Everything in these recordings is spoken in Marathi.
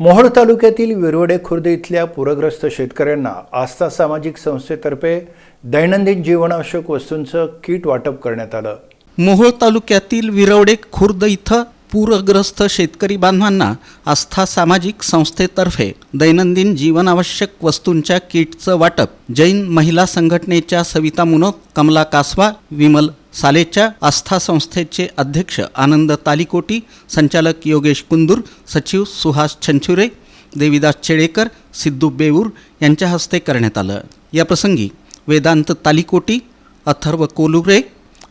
मोहोळ तालुक्यातील विरवडे खुर्द इथल्या पूरग्रस्त शेतकऱ्यांना आस्था सामाजिक संस्थेतर्फे दैनंदिन जीवनावश्यक वस्तूंचं किट वाटप करण्यात आलं. मोहोळ तालुक्यातील विरवडे खुर्द इथं पूरग्रस्त शेतकरी बांधवांना आस्था सामाजिक संस्थेतर्फे दैनंदिन जीवनावश्यक वस्तूंच्या किटचं वाटप जैन महिला संघटनेच्या सविता मुनोत कमला कासवा विमल सालेच्या आस्था संस्थेचे अध्यक्ष आनंद तालिकोटी संचालक योगेश कुंदूर सचिव सुहास छंचुरे देविदास चेडेकर सिद्धू बेऊर यांच्या हस्ते करण्यात आलं. याप्रसंगी वेदांत तालिकोटी अथर्व कोलुरे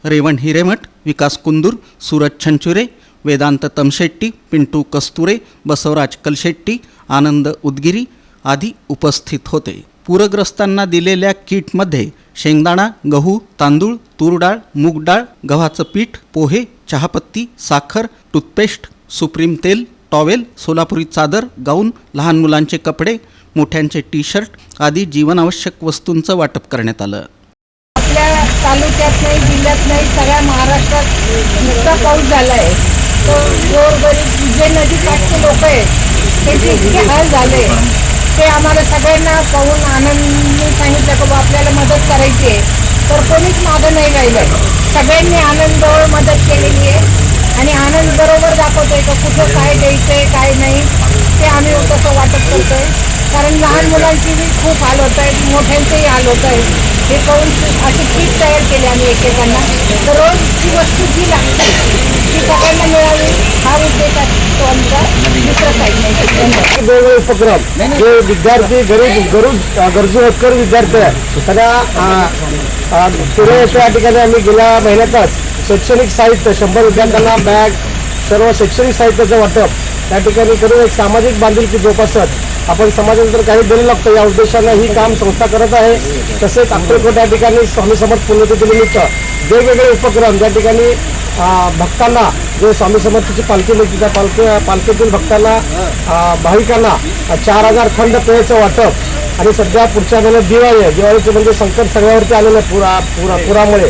रेवण हिरेमठ विकास कुंदूर सूरज छंचुरे वेदांत तमशेट्टी पिंटू कस्तुरे बसवराज कलशेट्टी आनंद उदगिरी आदी उपस्थित होते. पूरग्रस्तांना दिलेल्या किटमध्ये शेंगदाणा गहू तांदूळ तूर डाळ मूग डाळ गव्हाचं पीठ पोहे चहापत्ती साखर टूथपेस्ट सुप्रीम तेल टॉवेल सोलापुरी चादर गाऊन लहान मुलांचे कपडे मोठ्यांचे टी शर्ट आदी जीवनावश्यक वस्तूंचं वाटप करण्यात आलं. आपल्या तालुक्यात नाही जिल्ह्यात नाही सगळ्या महाराष्ट्रात इतका पाऊस झाला आहे तो गोरगरीब जे नदी काठचे लोक आहेत. त्याचे इतके हाल झाले ते आम्हाला सगळ्यांना पाहून आनंदने सांगितलं की बा आपल्याला मदत करायची आहे. तर कोणीच मागं नाही राहिलं सगळ्यांनी आनंदजवळ मदत केलेली आहे. आणि आनंद बरोबर दाखवतोय का कुठं काय द्यायचंय काय नाही ते आम्ही तसं वाटप करतोय. कारण लहान मुलांची बी खूप हाल होत आहेत मोठ्यांचेही हाल होत आहेत हे करून अशी किट तयार केली आम्ही एकेकांना. तर रोज ती वस्तू जी लागते ती सगळ्यांना मिळावी हा उद्देश वेगवेगळे उपक्रम. जे विद्यार्थी गरीब गरीब गरजू होतकर विद्यार्थी आहे त्यांना अ, अ, पुढे त्या ठिकाणी आम्ही गेल्या महिन्यातच शैक्षणिक साहित्य शंभर विद्यार्थ्यांना बॅग सर्व शैक्षणिक साहित्याचं वाटप. त्या ठिकाणी करून एक सामाजिक बांधिलकी जोपासत. आपण समाजानंतर काही देणं लागतं. या उद्देशानं ही काम संस्था करत आहे. तसेच अक्कलकोट या ठिकाणी स्वामी समर्थ पुण्यतिथीनिमित्त वेगवेगळे उपक्रम ज्या ठिकाणी भक्तांना जे स्वामी समर्थाची पालखी मिळते त्या पालखी पालखीतील भक्तांना भाविकांना चार हजार खंड पेयचं वाटप. आणि सध्या पुढच्या महिन्यात दिवाळी आहे. दिवाळीचे म्हणजे संकट सगळ्यावरती आलेलं आहे पुरा पुरा पुरामुळे.